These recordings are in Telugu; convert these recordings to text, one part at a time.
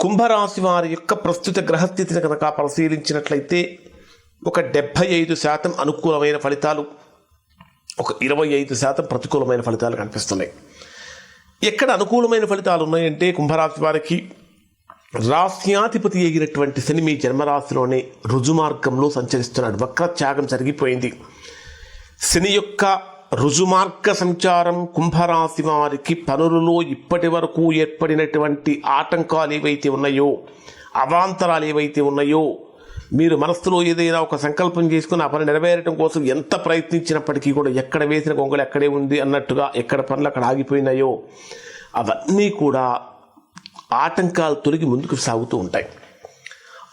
కుంభరాశి వారి యొక్క ప్రస్తుత గ్రహస్థితిని కనుక పరిశీలించినట్లయితే ఒక డెబ్భై ఐదు శాతం అనుకూలమైన ఫలితాలు ఒక ఇరవై ఐదు శాతం ప్రతికూలమైన ఫలితాలు కనిపిస్తున్నాయి. ఎక్కడ అనుకూలమైన ఫలితాలు ఉన్నాయంటే కుంభరాశి వారికి రాశ్యాధిపతి అయినటువంటి శని మీ జన్మరాశిలోనే రుజుమార్గంలో సంచరిస్తున్నాడు. వక్రత్యాగం జరిగిపోయింది. శని యొక్క రుజుమార్గ సంచారం కుంభరాశి వారికి పనులలో ఇప్పటి వరకు ఏర్పడినటువంటి ఆటంకాలు ఏవైతే ఉన్నాయో అవాంతరాలు ఏవైతే ఉన్నాయో మీరు మనస్సులో ఏదైనా ఒక సంకల్పం చేసుకుని ఆ పని నెరవేరడం కోసం ఎంత ప్రయత్నించినప్పటికీ కూడా ఎక్కడ వేసిన గొంగలు ఎక్కడే ఉంది అన్నట్టుగా ఎక్కడ పనులు అక్కడ ఆగిపోయినాయో అవన్నీ కూడా ఆటంకాలు తొలగి ముందుకు సాగుతూ ఉంటాయి.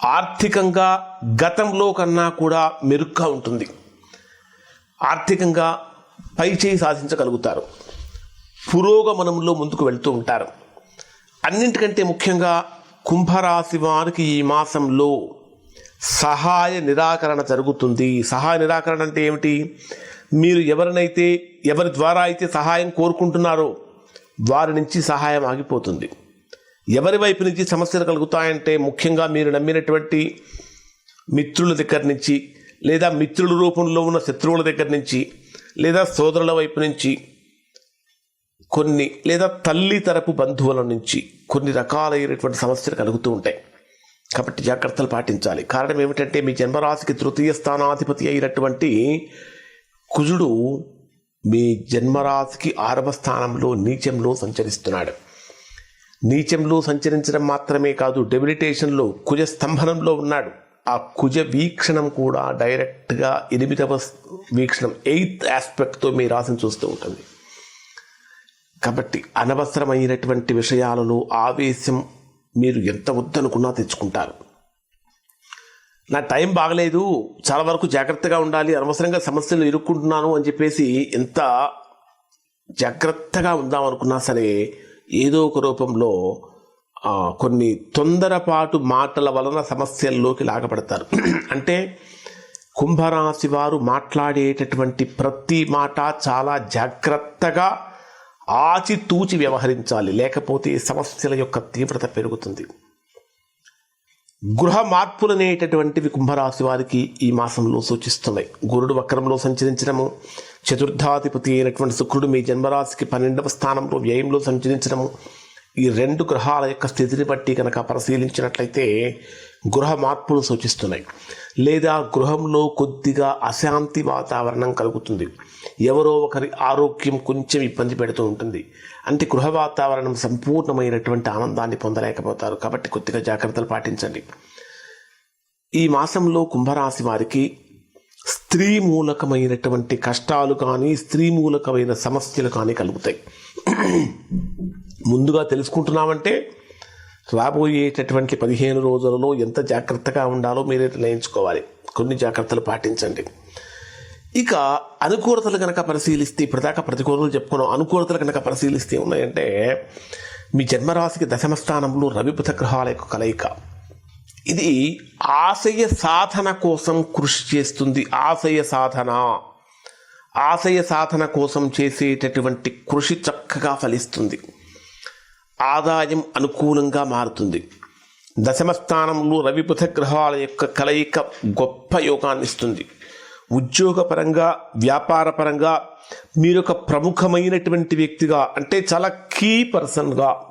ఆర్థికంగా గతంలో కన్నా కూడా మెరుగ్గా ఉంటుంది. ఆర్థికంగా పై చేయి సాధించగలుగుతారు. పురోగమనంలో ముందుకు వెళ్తూ ఉంటారు. అన్నింటికంటే ముఖ్యంగా కుంభరాశి వారికి ఈ మాసంలో సహాయ నిరాకరణ జరుగుతుంది. సహాయ నిరాకరణ అంటే ఏమిటి? మీరు ఎవరినైతే ఎవరి ద్వారా అయితే సహాయం కోరుకుంటున్నారో వారి నుంచి సహాయం ఆగిపోతుంది. ఎవరి వైపు నుంచి సమస్యలు కలుగుతాయంటే ముఖ్యంగా మీరు నమ్మినటువంటి మిత్రుల దగ్గర నుంచి లేదా మిత్రుల రూపంలో ఉన్న శత్రువుల దగ్గర నుంచి లేదా సోదరుల వైపు నుంచి కొన్ని లేదా తల్లి తరపు బంధువుల నుంచి కొన్ని రకాలైనటువంటి సమస్యలు కలుగుతూ ఉంటాయి. కాబట్టి జాగ్రత్తలు పాటించాలి. కారణం ఏమిటంటే మీ జన్మరాశికి తృతీయ స్థానాధిపతి అయినటువంటి కుజుడు మీ జన్మరాశికి ఆరవ స్థానంలో నీచంలో సంచరిస్తున్నాడు. నీచంలో సంచరించడం మాత్రమే కాదు డెబిలిటేషన్లో కుజ స్తంభనంలో ఉన్నాడు. ఆ కుజ వీక్షణం కూడా డైరెక్ట్గా ఎనిమిదవ వీక్షణం ఎయిత్ ఆస్పెక్ట్తో మీ రాశిని చూస్తూ ఉంటుంది. కాబట్టి అనవసరమైనటువంటి విషయాలలో ఆవేశం మీరు ఎంత వద్దనుకున్నా తెచ్చుకుంటారు. నా టైం బాగలేదు చాలా వరకు జాగ్రత్తగా ఉండాలి అనవసరంగా సమస్యలు ఇరుక్కుంటున్నాను అని చెప్పేసి ఎంత జాగ్రత్తగా ఉందాం అనుకున్నా సరే ఏదో ఒక రూపంలో కొన్ని తొందరపాటు మాటల వలన సమస్యల్లోకి లాగపడతారు అంటే కుంభరాశి వారు మాట్లాడేటటువంటి ప్రతి మాట చాలా జాగ్రత్తగా ఆచితూచి వ్యవహరించాలి. లేకపోతే సమస్యల యొక్క తీవ్రత పెరుగుతుంది. గృహ మార్పులు అనేటటువంటివి కుంభరాశి వారికి ఈ మాసంలో సూచిస్తున్నాయి. గురుడు వక్రంలో సంచరించడము చతుర్థాధిపతి అయినటువంటి శుక్రుడు మీ జన్మరాశికి పన్నెండవ స్థానంలో వ్యయంలో సంచరించడము ఈ రెండు గ్రహాల యొక్క స్థితిని బట్టి కనుక పరిశీలించినట్లయితే గృహ మార్పులు సూచిస్తున్నాయి. లేదా గృహంలో కొద్దిగా అశాంతి వాతావరణం కలుగుతుంది. ఎవరో ఒకరి ఆరోగ్యం కొంచెం ఇబ్బంది పెడుతూ ఉంటుంది. అంటే గృహ వాతావరణం సంపూర్ణమైనటువంటి ఆనందాన్ని పొందలేకపోతారు. కాబట్టి కొద్దిగా జాగ్రత్తలు పాటించండి. ఈ మాసంలో కుంభరాశి వారికి స్త్రీ మూలకమైనటువంటి కష్టాలు కానీ స్త్రీ మూలకమైన సమస్యలు కానీ కలుగుతాయి. ముందుగా తెలుసుకుంటున్నామంటే రాబోయేటటువంటి పదిహేను రోజులలో ఎంత జాగ్రత్తగా ఉండాలో మీరే నిర్ణయించుకోవాలి. కొన్ని జాగ్రత్తలు పాటించండి. ఇక అనుకూలతలు కనుక పరిశీలిస్తే ఇప్పటిదాకా ప్రతికూలతలు చెప్పుకున్నాం. అనుకూలతలు కనుక పరిశీలిస్తే ఉన్నాయంటే మీ జన్మరాశికి దశమ స్థానంలో రవిబుధ గ్రహాల యొక్క కలయిక. ఇది ఆశయ సాధన కోసం కృషి చేస్తుంది. ఆశయ సాధన. ఆశయ సాధన కోసం చేసేటటువంటి కృషి చక్కగా ఫలిస్తుంది. ఆదాయం అనుకూలంగా మారుతుంది. దశమ స్థానంలో రవి గ్రహాల యొక్క కలయిక గొప్ప యోగాన్ని ఇస్తుంది. ఉద్యోగపరంగా వ్యాపారపరంగా మీరు ఒక ప్రముఖమైనటువంటి వ్యక్తిగా అంటే చాలా కీ పర్సన్గా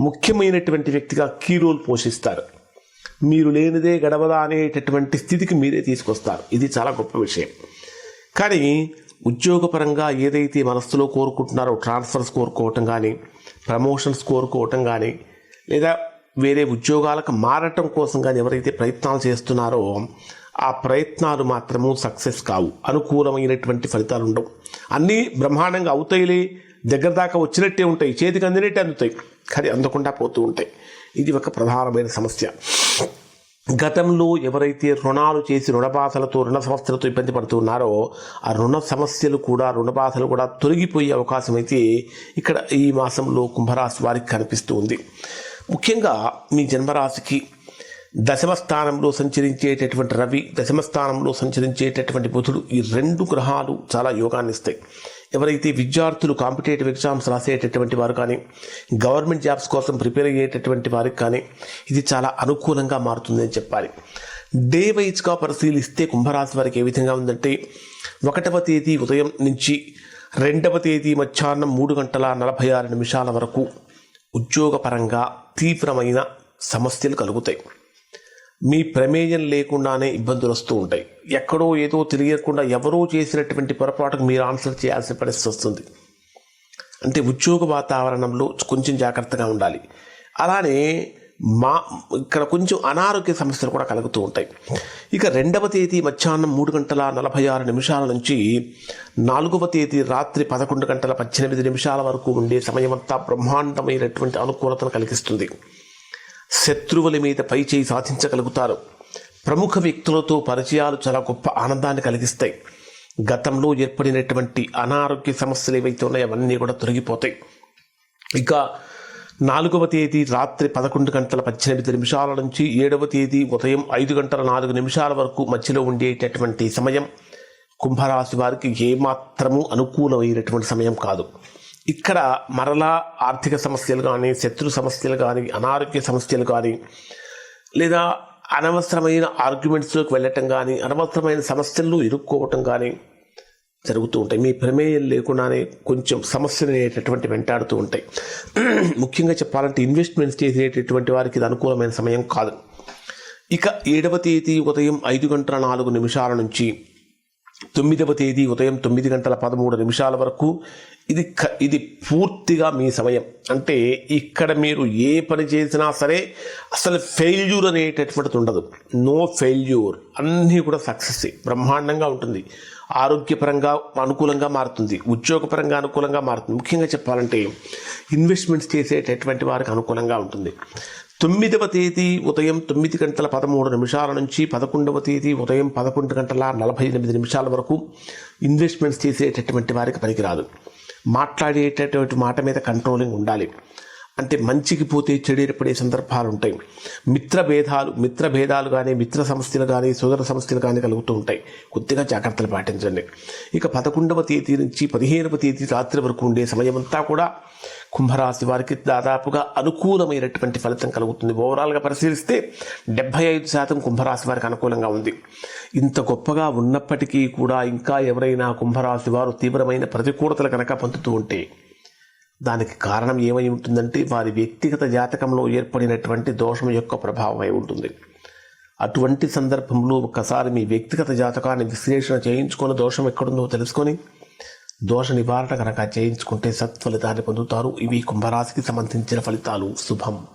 ముఖ్యమైనటువంటి వ్యక్తిగా కీ రోల్ పోషిస్తారు. మీరు లేనిదే గడవదా అనేటటువంటి స్థితికి మీరే తీసుకొస్తారు. ఇది చాలా గొప్ప విషయం. కానీ ఉద్యోగపరంగా ఏదైతే మనస్సులో కోరుకుంటున్నారో ట్రాన్స్ఫర్స్ కోరుకోవటం కానీ ప్రమోషన్స్ కోరుకోవటం కానీ లేదా వేరే ఉద్యోగాలకు మారటం కోసం కానీ ఎవరైతే ప్రయత్నాలు చేస్తున్నారో ఆ ప్రయత్నాలు మాత్రము సక్సెస్ కావు. అనుకూలమైనటువంటి ఫలితాలు ఉండవు. అన్నీ బ్రహ్మాండంగా అవుతాయిలే దగ్గర దాకా వచ్చినట్టే ఉంటాయి చేతికి అందినట్టే అందుతాయి. కానీ అందకుండా పోతూ ఉంటాయి. ఇది ఒక ప్రధానమైన సమస్య. గతంలో ఎవరైతే రుణాలు చేసి రుణబాధలతో రుణ సమస్యలతో ఇబ్బంది పడుతున్నారో ఆ రుణ సమస్యలు కూడా రుణబాధలు కూడా తొలగిపోయే అవకాశం అయితే ఇక్కడ ఈ మాసంలో కుంభరాశి వారికి కనిపిస్తూ ఉంది. ముఖ్యంగా మీ జన్మరాశికి దశమ స్థానంలో సంచరించేటటువంటి రవి దశమ స్థానంలో సంచరించేటటువంటి బుధుడు ఈ రెండు గ్రహాలు చాలా యోగాన్ని ఇస్తాయి ఎవరైతే విద్యార్థులు కాంపిటేటివ్ ఎగ్జామ్స్ రాసేటటువంటి వారు కానీ గవర్నమెంట్ జాబ్స్ కోసం ప్రిపేర్ అయ్యేటటువంటి వారికి కానీ ఇది చాలా అనుకూలంగా మారుతుందని చెప్పాలి. డే వైజ్గా పరిశీలిస్తే కుంభరాశి వారికి ఏ విధంగా ఉందంటే ఒకటవ తేదీ ఉదయం నుంచి రెండవ తేదీ మధ్యాహ్నం మూడు గంటల నలభై ఆరు నిమిషాల వరకు ఉద్యోగపరంగా తీవ్రమైన సమస్యలు కలుగుతాయి. మీ ప్రమేయం లేకుండానే ఇబ్బందులు వస్తూ ఉంటాయి. ఎక్కడో ఏదో తెలియకుండా ఎవరో చేసినటువంటి పొరపాటుకు మీరు ఆన్సర్ చేయాల్సిన పరిస్థితి వస్తుంది. అంటే ఉద్యోగ వాతావరణంలో కొంచెం జాగ్రత్తగా ఉండాలి. అలానే మా ఇక్కడ కొంచెం అనారోగ్య సమస్యలు కూడా కలుగుతూ ఉంటాయి. ఇక రెండవ తేదీ మధ్యాహ్నం మూడు గంటల నలభై ఆరు నిమిషాల నుంచి నాలుగవ తేదీ రాత్రి పదకొండు గంటల పద్దెనిమిది నిమిషాల వరకు ఉండే సమయమంతా బ్రహ్మాండమైనటువంటి అనుకూలతను కలిగిస్తుంది. శత్రువుల మీద పై చేయి సాధించగలుగుతారు. ప్రముఖ వ్యక్తులతో పరిచయాలు చాలా గొప్ప ఆనందాన్ని కలిగిస్తాయి. గతంలో ఏర్పడినటువంటి అనారోగ్య సమస్యలు ఏవైతే ఉన్నాయో అవన్నీ కూడా తొలగిపోతాయి. ఇక నాలుగవ తేదీ రాత్రి పదకొండు గంటల పద్దెనిమిది నిమిషాల నుంచి ఏడవ తేదీ ఉదయం ఐదు గంటల నాలుగు నిమిషాల వరకు మధ్యలో ఉండేటటువంటి సమయం కుంభరాశి వారికి ఏమాత్రము అనుకూలమైనటువంటి సమయం కాదు. ఇక్కడ మరలా ఆర్థిక సమస్యలు కానీ శత్రు సమస్యలు కానీ అనారోగ్య సమస్యలు కానీ లేదా అనవసరమైన ఆర్గ్యుమెంట్స్లోకి వెళ్ళటం కానీ అనవసరమైన సమస్యల్లో ఇరుక్కోవటం కానీ జరుగుతూ ఉంటాయి. మీ ప్రమేయం లేకుండానే కొంచెం సమస్యలు అనేటటువంటి వెంటాడుతూ ఉంటాయి. ముఖ్యంగా చెప్పాలంటే ఇన్వెస్ట్మెంట్స్ చేసేటటువంటి వారికి ఇది అనుకూలమైన సమయం కాదు. ఇక ఏడవ తేదీ ఉదయం ఐదు గంటల నాలుగు నిమిషాల నుంచి తొమ్మిదవ తేదీ ఉదయం తొమ్మిది గంటల పదమూడు నిమిషాల వరకు ఇది క- ఇది పూర్తిగా మీ సమయం. అంటే ఇక్కడ మీరు ఏ పని చేసినా సరే అసలు ఫెయిల్యూర్ అనేటటువంటిది ఉండదు. నో ఫెయిల్యూర్ అన్నీ కూడా సక్సెస్ బ్రహ్మాండంగా ఉంటుంది. ఆరోగ్యపరంగా అనుకూలంగా మారుతుంది. ఉద్యోగపరంగా అనుకూలంగా మారుతుంది. ముఖ్యంగా చెప్పాలంటే ఇన్వెస్ట్మెంట్స్ చేసేటటువంటి వారికి అనుకూలంగా ఉంటుంది. తొమ్మిదవ తేదీ ఉదయం తొమ్మిది గంటల పదమూడు నిమిషాల నుంచి పదకొండవ తేదీ ఉదయం పదకొండు గంటల నలభై ఎనిమిది నిమిషాల వరకు ఇన్వెస్ట్మెంట్స్ చేసేటటువంటి వారికి పనికిరాదు. మాట్లాడేటటువంటి మాట మీద కంట్రోలింగ్ ఉండాలి. అంటే మంచికి పోతే చెడేటపడే సందర్భాలు ఉంటాయి. మిత్ర భేదాలు మిత్ర భేదాలు కానీ మిత్ర సమస్యలు కానీ సోదర సమస్యలు కానీ కలుగుతూ ఉంటాయి. కొద్దిగా జాగ్రత్తలు పాటించండి. ఇక పదకొండవ తేదీ నుంచి పదిహేనవ తేదీ రాత్రి వరకు ఉండే సమయమంతా కూడా కుంభరాశి వారికి దాదాపుగా అనుకూలమైనటువంటి ఫలితం కలుగుతుంది. ఓవరాల్గా పరిశీలిస్తే డెబ్బై ఐదు శాతం కుంభరాశి వారికి అనుకూలంగా ఉంది. ఇంత గొప్పగా ఉన్నప్పటికీ కూడా ఇంకా ఎవరైనా కుంభరాశి వారు తీవ్రమైన ప్రతికూలతలు కనుక పొందుతూ ఉంటే దానికి కారణం ఏమై ఉంటుందంటే వారి వ్యక్తిగత జాతకంలో ఏర్పడినటువంటి దోషం యొక్క ప్రభావం అయి ఉంటుంది. అటువంటి సందర్భంలో ఒక్కసారి మీ వ్యక్తిగత జాతకాన్ని విశ్లేషణ చేయించుకొని దోషం ఎక్కడుందో తెలుసుకొని దోష నివారణ కనుక చేయించుకుంటే సత్ఫలితాన్ని పొందుతారు. ఇవి కుంభరాశికి సంబంధించిన ఫలితాలు. శుభం.